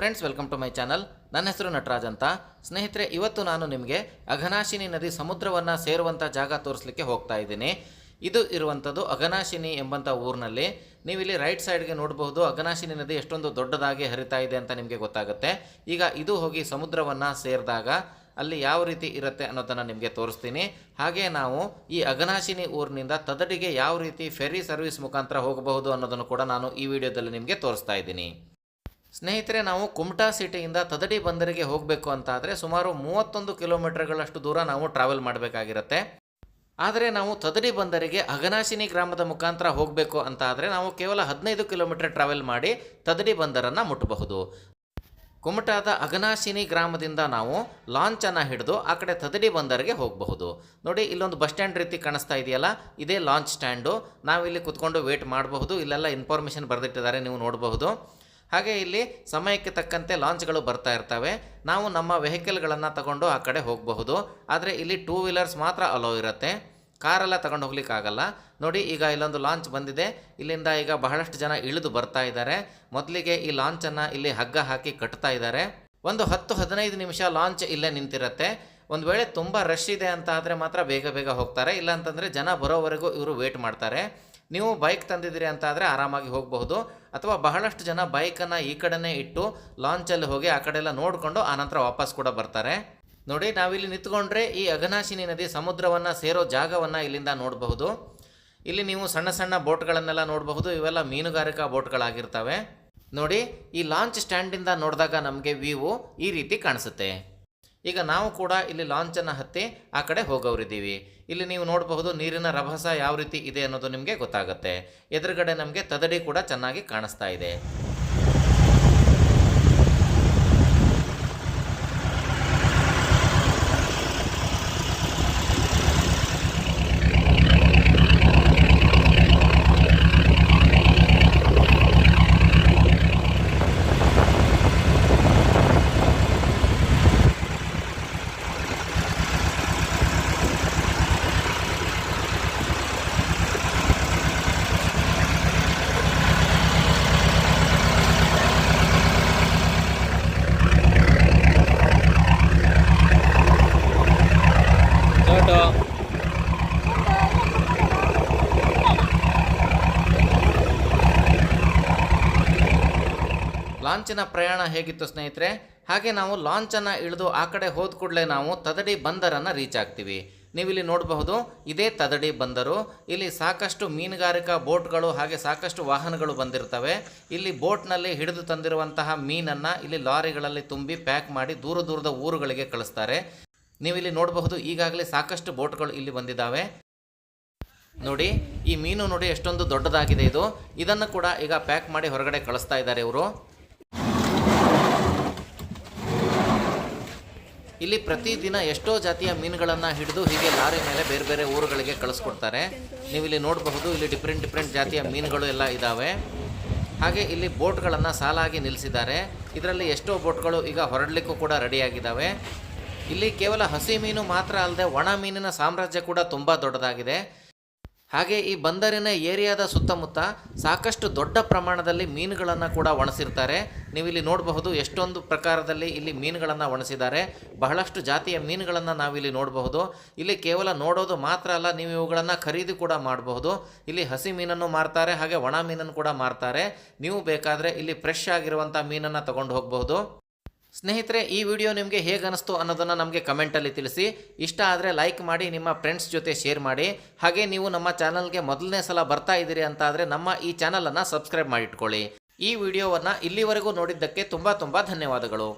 Friends welcome to my channel ನನ್ನ ಹೆಸರು ನಟರಾಜ್ ಅಂತ. ಸ್ನೇಹಿತರೆ, ಇವತ್ತು ನಾನು ನಿಮಗೆ ಅಘನಾಶಿನಿ ನದಿ ಸಮುದ್ರವನ್ನು ಸೇರುವಂಥ ಜಾಗ ತೋರಿಸ್ಲಿಕ್ಕೆ ಹೋಗ್ತಾ ಇದ್ದೀನಿ. ಇದು ಇರುವಂಥದ್ದು ಅಘನಾಶಿನಿ ಎಂಬಂಥ ಊರಿನಲ್ಲಿ. ನೀವಿಲ್ಲಿ ರೈಟ್ ಸೈಡ್ಗೆ ನೋಡಬಹುದು, ಅಘನಾಶಿನಿ ನದಿ ಎಷ್ಟೊಂದು ದೊಡ್ಡದಾಗಿ ಹರಿತಾ ಇದೆ ಅಂತ ನಿಮಗೆ ಗೊತ್ತಾಗುತ್ತೆ. ಈಗ ಇದು ಹೋಗಿ ಸಮುದ್ರವನ್ನು ಸೇರಿದಾಗ ಅಲ್ಲಿ ಯಾವ ರೀತಿ ಇರುತ್ತೆ ಅನ್ನೋದನ್ನು ನಿಮಗೆ ತೋರಿಸ್ತೀನಿ. ಹಾಗೆ ನಾವು ಈ ಅಘನಾಶಿನಿ ಊರಿನಿಂದ ತದಡಿಗೆ ಯಾವ ರೀತಿ ಫೆರಿ ಸರ್ವಿಸ್ ಮುಖಾಂತರ ಹೋಗಬಹುದು ಅನ್ನೋದನ್ನು ಕೂಡ ನಾನು ಈ ವಿಡಿಯೋದಲ್ಲಿ ನಿಮಗೆ ತೋರಿಸ್ತಾ ಇದ್ದೀನಿ. ಸ್ನೇಹಿತರೆ, ನಾವು ಕುಮಟಾ ಸಿಟಿಯಿಂದ ತದಡಿ ಬಂದರಿಗೆ ಹೋಗಬೇಕು ಅಂತ ಆದರೆ ಸುಮಾರು ಮೂವತ್ತೊಂದು ಕಿಲೋಮೀಟರ್ಗಳಷ್ಟು ದೂರ ನಾವು ಟ್ರಾವೆಲ್ ಮಾಡಬೇಕಾಗಿರುತ್ತೆ. ಆದರೆ ನಾವು ತದಡಿ ಬಂದರಿಗೆ ಅಗನಾಶಿನಿ ಗ್ರಾಮದ ಮುಖಾಂತರ ಹೋಗಬೇಕು ಅಂತ ಆದರೆ ನಾವು ಕೇವಲ ಹದಿನೈದು ಕಿಲೋಮೀಟರ್ ಟ್ರಾವೆಲ್ ಮಾಡಿ ತದಡಿ ಬಂದರನ್ನು ಮುಟ್ಟಬಹುದು. ಕುಮಟಾದ ಅಗನಾಶಿನಿ ಗ್ರಾಮದಿಂದ ನಾವು ಲಾಂಚನ್ನು ಹಿಡಿದು ಆ ಕಡೆ ತದಡಿ ಬಂದರಿಗೆ ಹೋಗಬಹುದು. ನೋಡಿ, ಇಲ್ಲೊಂದು ಬಸ್ ಸ್ಟ್ಯಾಂಡ್ ರೀತಿ ಕಾಣಿಸ್ತಾ ಇದೆಯಲ್ಲ, ಇದೇ ಲಾಂಚ್ ಸ್ಟ್ಯಾಂಡು ನಾವಿಲ್ಲಿ ಕುತ್ಕೊಂಡು ವೇಟ್ ಮಾಡಬಹುದು, ಇಲ್ಲೆಲ್ಲ ಇನ್ಫಾರ್ಮೇಷನ್ ಬರೆದಿಟ್ಟಿದ್ದಾರೆ, ನೀವು ನೋಡಬಹುದು. ಹಾಗೆ ಇಲ್ಲಿ ಸಮಯಕ್ಕೆ ತಕ್ಕಂತೆ ಲಾಂಚ್ಗಳು ಬರ್ತಾ ಇರ್ತವೆ. ನಾವು ನಮ್ಮ ವೆಹಿಕಲ್ಗಳನ್ನು ತಗೊಂಡು ಆ ಕಡೆ ಹೋಗಬಹುದು. ಆದರೆ ಇಲ್ಲಿ ಟೂ ವೀಲರ್ಸ್ ಮಾತ್ರ ಅಲೋ ಇರುತ್ತೆ. ಕಾರೆಲ್ಲ ತಗೊಂಡು ಹೋಗ್ಲಿಕ್ಕಾಗಲ್ಲ. ನೋಡಿ, ಈಗ ಇಲ್ಲೊಂದು ಲಾಂಚ್ ಬಂದಿದೆ. ಇಲ್ಲಿಂದ ಈಗ ಬಹಳಷ್ಟು ಜನ ಇಳಿದು ಬರ್ತಾ ಇದ್ದಾರೆ. ಮೊದಲಿಗೆ ಈ ಲಾಂಚನ್ನು ಇಲ್ಲಿ ಹಗ್ಗ ಹಾಕಿ ಕಟ್ತಾ ಇದ್ದಾರೆ. ಒಂದು ಹತ್ತು, ಹದಿನೈದು ನಿಮಿಷ ಲಾಂಚ್ ಇಲ್ಲೇ ನಿಂತಿರುತ್ತೆ. ಒಂದು ವೇಳೆ ತುಂಬ ರಶ್ ಇದೆ ಅಂತ ಆದರೆ ಮಾತ್ರ ಬೇಗ ಬೇಗ ಹೋಗ್ತಾರೆ. ಇಲ್ಲ ಅಂತಂದರೆ ಜನ ಬರೋವರೆಗೂ ಇವರು ವೇಟ್ ಮಾಡ್ತಾರೆ. ನೀವು ಬೈಕ್ ತಂದಿದ್ದೀರಿ ಅಂತ ಆದರೆ ಆರಾಮಾಗಿ ಹೋಗಬಹುದು. ಅಥವಾ ಬಹಳಷ್ಟು ಜನ ಬೈಕನ್ನು ಈ ಕಡೆನೇ ಇಟ್ಟು ಲಾಂಚಲ್ಲಿ ಹೋಗಿ ಆ ಕಡೆ ಎಲ್ಲ ನೋಡಿಕೊಂಡು ಆನಂತರ ವಾಪಸ್ ಕೂಡ ಬರ್ತಾರೆ. ನೋಡಿ, ನಾವಿಲ್ಲಿ ನಿಂತ್ಕೊಂಡ್ರೆ ಈ ಅಘನಾಶಿನಿ ನದಿ ಸಮುದ್ರವನ್ನು ಸೇರೋ ಜಾಗವನ್ನು ಇಲ್ಲಿಂದ ನೋಡಬಹುದು. ಇಲ್ಲಿ ನೀವು ಸಣ್ಣ ಸಣ್ಣ ಬೋಟ್ಗಳನ್ನೆಲ್ಲ ನೋಡಬಹುದು. ಇವೆಲ್ಲ ಮೀನುಗಾರಿಕಾ ಬೋಟ್ಗಳಾಗಿರ್ತವೆ. ನೋಡಿ, ಈ ಲಾಂಚ್ ಸ್ಟ್ಯಾಂಡಿಂದ ನೋಡಿದಾಗ ನಮಗೆ ವ್ಯೂವು ಈ ರೀತಿ ಕಾಣಿಸುತ್ತೆ. ಈಗ ನಾವು ಕೂಡ ಇಲ್ಲಿ ಲಾಂಚನ್ನು ಹತ್ತಿ ಆ ಕಡೆ ಹೋಗೋರಿದ್ದೀವಿ ಇಲ್ಲಿ ನೀವು ನೋಡಬಹುದು ನೀರಿನ ರಭಸ ಯಾವ ರೀತಿ ಇದೆ ಅನ್ನೋದು ನಿಮಗೆ ಗೊತ್ತಾಗುತ್ತೆ. ಎದುರುಗಡೆ ನಮಗೆ ತದಡಿ ಕೂಡ ಚೆನ್ನಾಗಿ ಕಾಣಿಸ್ತಾ ಇದೆ. ಲಾಂಚಿನ ಪ್ರಯಾಣ ಹೇಗಿತ್ತು ಸ್ನೇಹಿತರೆ? ಹಾಗೆ ನಾವು ಲಾಂಚನ್ನು ಇಳಿದು ಆ ಕಡೆ ಹೋದ ಕೂಡಲೇ ನಾವು ತದಡಿ ಬಂದರನ್ನು ರೀಚ್ ಆಗ್ತೀವಿ. ನೀವಿಲ್ಲಿ ನೋಡಬಹುದು, ಇದೇ ತದಡಿ ಬಂದರು. ಇಲ್ಲಿ ಸಾಕಷ್ಟು ಮೀನುಗಾರಿಕಾ ಬೋಟ್ಗಳು ಹಾಗೆ ಸಾಕಷ್ಟು ವಾಹನಗಳು ಬಂದಿರ್ತವೆ. ಇಲ್ಲಿ ಬೋಟ್ನಲ್ಲಿ ಹಿಡಿದು ತಂದಿರುವಂತಹ ಮೀನನ್ನು ಇಲ್ಲಿ ಲಾರಿಗಳಲ್ಲಿ ತುಂಬಿ ಪ್ಯಾಕ್ ಮಾಡಿ ದೂರ ದೂರದ ಊರುಗಳಿಗೆ ಕಳಿಸ್ತಾರೆ. ನೀವಿಲ್ಲಿ ನೋಡಬಹುದು, ಈಗಾಗಲೇ ಸಾಕಷ್ಟು ಬೋಟ್ಗಳು ಇಲ್ಲಿ ಬಂದಿದ್ದಾವೆ. ನೋಡಿ, ಈ ಮೀನು ನೋಡಿ ಎಷ್ಟೊಂದು ದೊಡ್ಡದಾಗಿದೆ ಇದು. ಇದನ್ನು ಕೂಡ ಈಗ ಪ್ಯಾಕ್ ಮಾಡಿ ಹೊರಗಡೆ ಕಳಿಸ್ತಾ ಇದ್ದಾರೆ ಇವರು. ಇಲ್ಲಿ ಪ್ರತಿದಿನ ಎಷ್ಟೋ ಜಾತಿಯ ಮೀನುಗಳನ್ನು ಹಿಡಿದು ಹೀಗೆ ಲಾರಿ ಮೇಲೆ ಬೇರೆ ಬೇರೆ ಊರುಗಳಿಗೆ ಕಳಿಸ್ಕೊಡ್ತಾರೆ. ನೀವು ಇಲ್ಲಿ ನೋಡಬಹುದು, ಇಲ್ಲಿ ಡಿಫ್ರೆಂಟ್ ಡಿಫ್ರೆಂಟ್ ಜಾತಿಯ ಮೀನುಗಳು ಎಲ್ಲ ಇದ್ದಾವೆ ಹಾಗೆ ಇಲ್ಲಿ ಬೋಟ್ಗಳನ್ನು ಸಾಲಾಗಿ ನಿಲ್ಲಿಸಿದ್ದಾರೆ ಇದರಲ್ಲಿ ಎಷ್ಟೋ ಬೋಟ್ಗಳು ಈಗ ಹೊರಡಲಿಕ್ಕೂ ಕೂಡ ರೆಡಿಯಾಗಿದ್ದಾವೆ ಇಲ್ಲಿ ಕೇವಲ ಹಸಿ ಮೀನು ಮಾತ್ರ ಅಲ್ಲದೆ ಒಣ ಮೀನಿನ ಸಾಮ್ರಾಜ್ಯ ಕೂಡ ತುಂಬ ದೊಡ್ಡದಾಗಿದೆ. ಹಾಗೆ ಈ ಬಂದರಿನ ಏರಿಯಾದ ಸುತ್ತಮುತ್ತ ಸಾಕಷ್ಟು ದೊಡ್ಡ ಪ್ರಮಾಣದಲ್ಲಿ ಮೀನುಗಳನ್ನು ಕೂಡ ಒಣಸಿರ್ತಾರೆ. ನೀವಿಲ್ಲಿ ನೋಡಬಹುದು ಎಷ್ಟೊಂದು ಪ್ರಕಾರದಲ್ಲಿ ಇಲ್ಲಿ ಮೀನುಗಳನ್ನು ಒಣಸಿದ್ದಾರೆ. ಬಹಳಷ್ಟು ಜಾತಿಯ ಮೀನುಗಳನ್ನು ನಾವಿಲ್ಲಿ ನೋಡಬಹುದು. ಇಲ್ಲಿ ಕೇವಲ ನೋಡೋದು ಮಾತ್ರ ಅಲ್ಲ, ನೀವು ಇವುಗಳನ್ನು ಖರೀದಿ ಕೂಡ ಮಾಡಬಹುದು. ಇಲ್ಲಿ ಹಸಿ ಮೀನನ್ನು ಮಾರ್ತಾರೆ, ಹಾಗೆ ಒಣ ಮೀನನ್ನು ಕೂಡ ಮಾರ್ತಾರೆ. ನೀವು ಬೇಕಾದರೆ ಇಲ್ಲಿ ಫ್ರೆಶ್ ಆಗಿರುವಂಥ ಮೀನನ್ನು ತಗೊಂಡು ಹೋಗಬಹುದು. ಸ್ನೇಹಿತರೆ, ಈ ವಿಡಿಯೋ ನಿಮಗೆ ಹೇಗೆ ಅನಿಸ್ತು ಅನ್ನೋದನ್ನು ನಮಗೆ ಕಮೆಂಟಲ್ಲಿ ತಿಳಿಸಿ. ಇಷ್ಟ ಆದರೆ ಲೈಕ್ ಮಾಡಿ, ನಿಮ್ಮ ಫ್ರೆಂಡ್ಸ್ ಜೊತೆ ಶೇರ್ ಮಾಡಿ. ಹಾಗೆ ನೀವು ನಮ್ಮ ಚಾನಲ್ಗೆ ಮೊದಲನೇ ಸಲ ಬರ್ತಾ ಇದ್ದೀರಿ ಅಂತ ಆದರೆ ನಮ್ಮ ಈ ಚಾನಲನ್ನು ಸಬ್ಸ್ಕ್ರೈಬ್ ಮಾಡಿಟ್ಕೊಳ್ಳಿ. ಈ ವಿಡಿಯೋವನ್ನು ಇಲ್ಲಿವರೆಗೂ ನೋಡಿದ್ದಕ್ಕೆ ತುಂಬ ತುಂಬ ಧನ್ಯವಾದಗಳು.